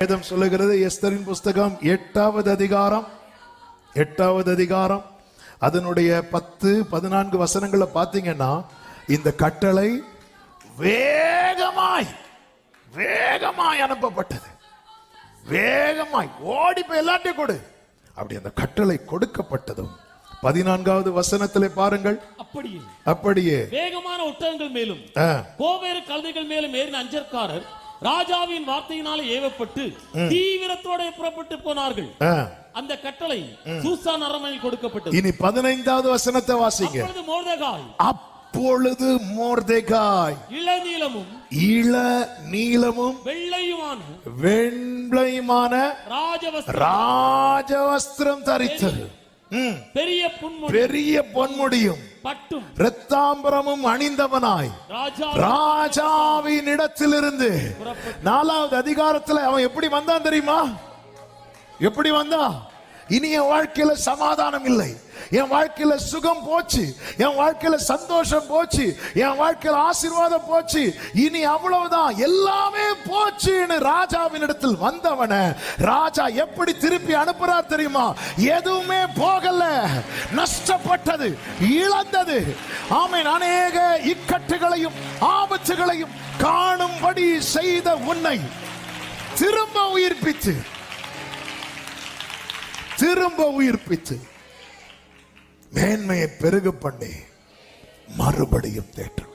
வேதம் சொல்லுகிறது எஸ்தரின் புஸ்தகம் எட்டாவது அதிகாரம். எட்டாவது அதிகாரம். அதனுடைய பத்து பதினான்கு வசனங்களை பார்த்தீங்கன்னா இந்த கட்டளை வேகமாய் வேகமாய் அனுப்பப்பட்டது. வேகமாய் ஓடி போய் எல்லாத்தையும் கொடு. அப்படி அந்த கட்டளை கொடுக்கப்பட்டதும் பதினான்காவது வசனத்திலே பாருங்கள். அப்படியே. அப்படியே. வேகமான ஒட்டகங்கள் மேலும் கோவேறு கழுதைகள் மேலும் ஏறின அஞ்சற்காரர் ராஜாவின் வார்த்தையினாலே ஏவப்பட்டு தீவிரத்தோட புறப்பட்டு போனார்கள். அந்த கட்டளை சூசான் அரண்மனையில் கொடுக்கப்பட்டது. இனி பதினைந்தாவது வசனத்தை வாசிங்க. அப்பொழுது மோர்தகாய் அப்பொழுது மோர்தேகாய் இளநீலமும் இள நீளமும் வெள்ளையுமான வெண்மையுமான ராஜவஸ்திரம் ராஜவஸ்திரம் தரித்தது. பெரிய பெரிய பொன்முடியும். பட்டும். இரத்தாம்பரமும் அணிந்தவனாய். ராஜா ராஜாவின் இடத்திலிருந்து. நாலாவது அதிகாரத்துல அவன் எப்படி வந்தான் தெரியுமா? எப்படி வந்தா? இனி என் வாழ்க்கையில சமாதானம் இல்லை. என் வாழ்க்கையில சுகம் போச்சு. என் வாழ்க்கையில சந்தோஷம் போச்சு. என் வாழ்க்கையில ஆசீர்வாதம் போச்சு. இனி அவ்வளவுதான். எல்லாமே போச்சுன்னு ராஜாவின் இடத்தில் வந்தவன ராஜா எப்படி திருப்பி அனுப்புறார் தெரியுமா? எதுவுமே போகல. நஷ்டப்பட்டது இழந்தது. ஆமை அநேக இக்கட்டுகளையும் ஆபத்துகளையும் காணும்படி செய்த உன்னை திரும்ப உயிர்ப்பித்து திரும்ப உயிர்ப்பித்து மேன்மையை பெருக பண்ணி மறுபடியும் தேற்ற